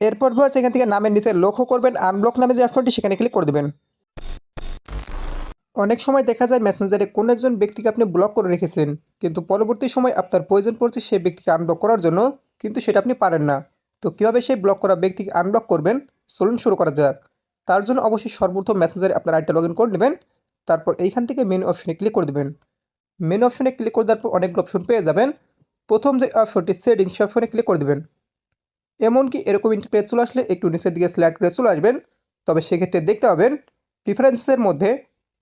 এরপর ভিউয়ার্স এখান থেকে নামের নিচে লক্ষ্য করবেন আনব্লক নামে যে অপশনটি সেখানে ক্লিক করে দেবেন। অনেক সময় দেখা যায় মেসেঞ্জারে কোনো একজন ব্যক্তিকে আপনি ব্লক করে রেখেছেন, কিন্তু পরবর্তী সময় আপনার প্রয়োজন পড়ছে সেই ব্যক্তিকে আনব্লক করার জন্য, কিন্তু সেটা আপনি পারেন না। তো কীভাবে সেই ব্লক করা ব্যক্তিকে আনব্লক করবেন, চলুন শুরু করা যাক। তার জন্য অবশ্যই সর্বপ্রথম মেসেঞ্জারে আপনার আইটা লগ ইন করে নেবেন, তারপর এইখান থেকে মেনু অপশনে ক্লিক করে দেবেন। মেনু অপশনে ক্লিক করে দেওয়ার পর অনেকগুলো অপশন পেয়ে যাবেন। প্রথম যে অপশনটি সেটিং সে অপশনে ক্লিক করে দেবেন। এমনকি এরকম ইন্টারপ্রেস চলে আসলে একটু নিচের দিকে স্ল্যাড করে চলে আসবেন। তবে সেক্ষেত্রে দেখতে পাবেন প্রিফারেন্সের মধ্যে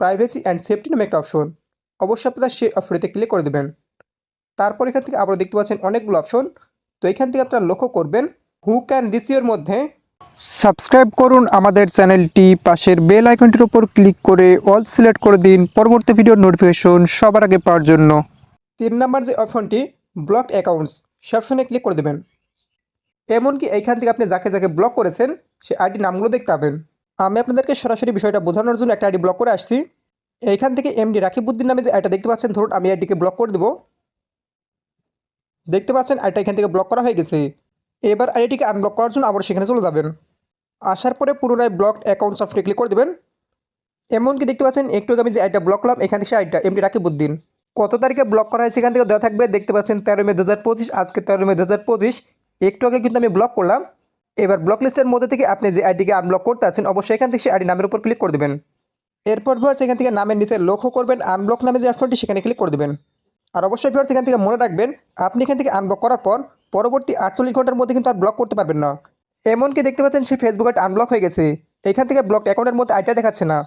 প্রাইভেসি অ্যান্ড সেফটি নামে একটা অপশন অবশ্যই আপনারা সেই অপশনটিতে ক্লিক করে দেবেন। তারপর এখান থেকে আবার দেখতে পাচ্ছেন অনেকগুলো অপশন তো এখান থেকে আপনারা লক্ষ্য করবেন হু ক্যান রিসিওর মধ্যে সাবস্ক্রাইব করুন আমাদের চ্যানেলটি। পাশের বেল আইকনটির উপর ক্লিক করে অল সিলেক্ট করে দিন। পরবর্তী ভিডিওর নোটিফিকেশন সবার আগে পাওয়ার জন্য। তিন নাম্বার যে অপশনটি ব্লক অ্যাকাউন্টস সে অপশনে ক্লিক করে দেবেন। এমনকি এইখান থেকে আপনি যাকে যাকে ব্লক করেছেন, সে আইডি নামগুলো দেখতে পাবেন। আমি আপনাদেরকে সরাসরি বিষয়টা বোঝানোর জন্য একটা আইডি ব্লক করে আসছি। এইখান থেকে এমডি রাকিবুদ্দিন নামে যে আইটা দেখতে পাচ্ছেন, ধরুন আমি আইডিকে ব্লক করে দেবো। দেখতে পাচ্ছেন আইটা এখান থেকে ব্লক করা হয়ে গেছে। এবার আইডিটিকে আনব্লক করার জন্য আবার সেখানে চলে যাবেন। আসার পরে পুনরায় ব্লক অ্যাকাউন্টস অপশনে ক্লিক করে দেবেন। এমনকি দেখতে পাচ্ছেন, একটু আমি যে আইটা ব্লক করলাম, এখান থেকে সেই আইটা এমডি রাকিবুদ্দিন কত তারিখে ব্লক করা হয়েছে এখান থেকে দেওয়া থাকবে? দেখতে পাচ্ছেন তেরো মে দু হাজার পঁচিশ, আজকে তেরো মে দু হাজার পঁচিশ। একটু আগে কিন্তু আমি ব্লক করলাম। এবার ব্লক লিস্টের মধ্যে থেকে আপনি যে আইডিকে আনব্লক করতে আছেন, অবশ্যই এখান থেকে সেই আইডি নামের উপর ক্লিক করে দেবেন। এরপর ভিউয়ার্স এখান থেকে নামের নিচে লক্ষ্য করবেন আনব্লক নামে যে অপশনটি সেখানে ক্লিক করে দেবেন। আর অবশ্যই ভিউয়ার্স এখান থেকে মনে রাখবেন, আপনি এখান থেকে আনব্লক করার পর পরবর্তী আটচল্লিশ ঘণ্টার মধ্যে কিন্তু আর ব্লক করতে পারবেন না। এমনকি দেখতে পাচ্ছেন সেই ফেসবুক আনব্লক হয়ে গেছে। এখান থেকে ব্লক অ্যাকাউন্টের মধ্যে আইটা দেখাচ্ছে না।